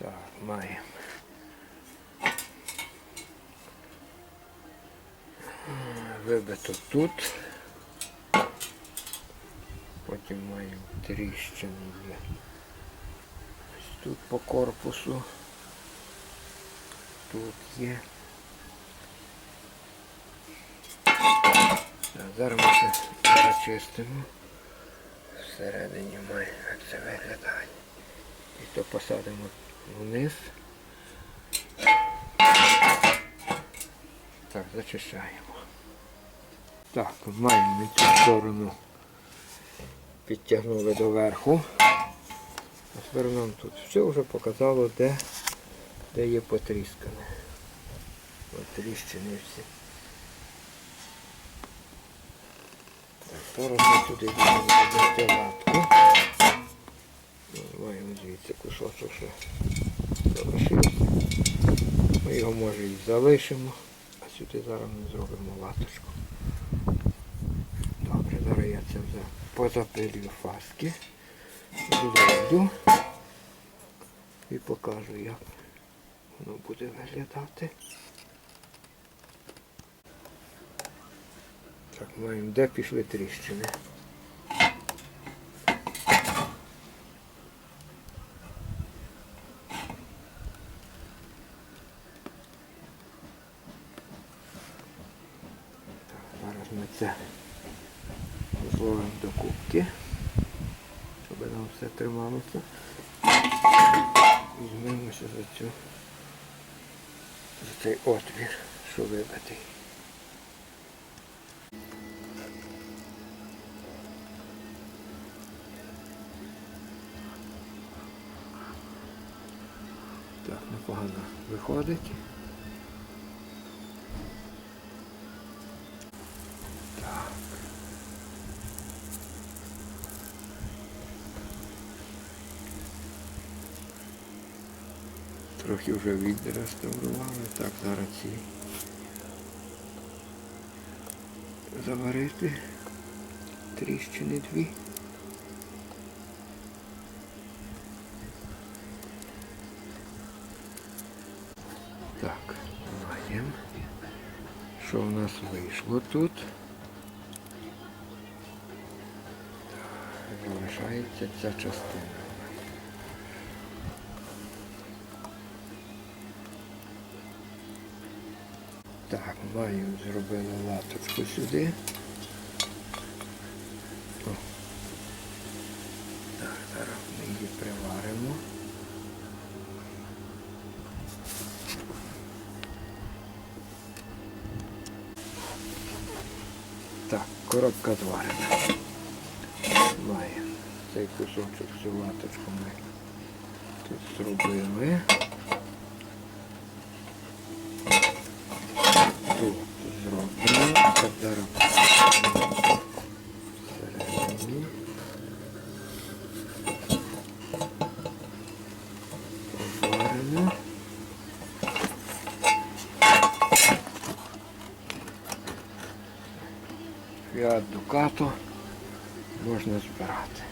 Так, маємо. Вибито тут. Потім маємо тріщини є. Ось тут по корпусу. Тут є. Зараз ми це зачистимо. Всередині має це виглядає. І то посадимо вниз. Так, зачищаємо. Так, маємо ми цю сторону підтягнули до верху. Тепер нам тут все вже показало, де, де є потріскане. От тріщини всі. Так, зараз ми туди будемо звідси кусочок, що залишився. Ми його може і залишимо, а сюди зараз ми зробимо латочку. Добре, зараз я це вже позапилюю фаски. Зроблю і покажу, як воно буде виглядати. Так, маємо, де пішли тріщини. Так, це зловимо до кубки, щоб нам все трималося. Візьмемося за цю за цей отвір, що вибитий. Так, непогано виходить. Трохи вже відреставрували. Так, зараз ці заварити. Тріщини дві. Так, маємо. Що в нас вийшло тут? Залишається ця частина. Так, маю зробили латочку сюди. О. Так, зараз ми її приваримо. Так, коробка зварена. Цей кусочок цю латочку ми тут зробили. Тут. Так зараз всередині. Дукато можна збирати.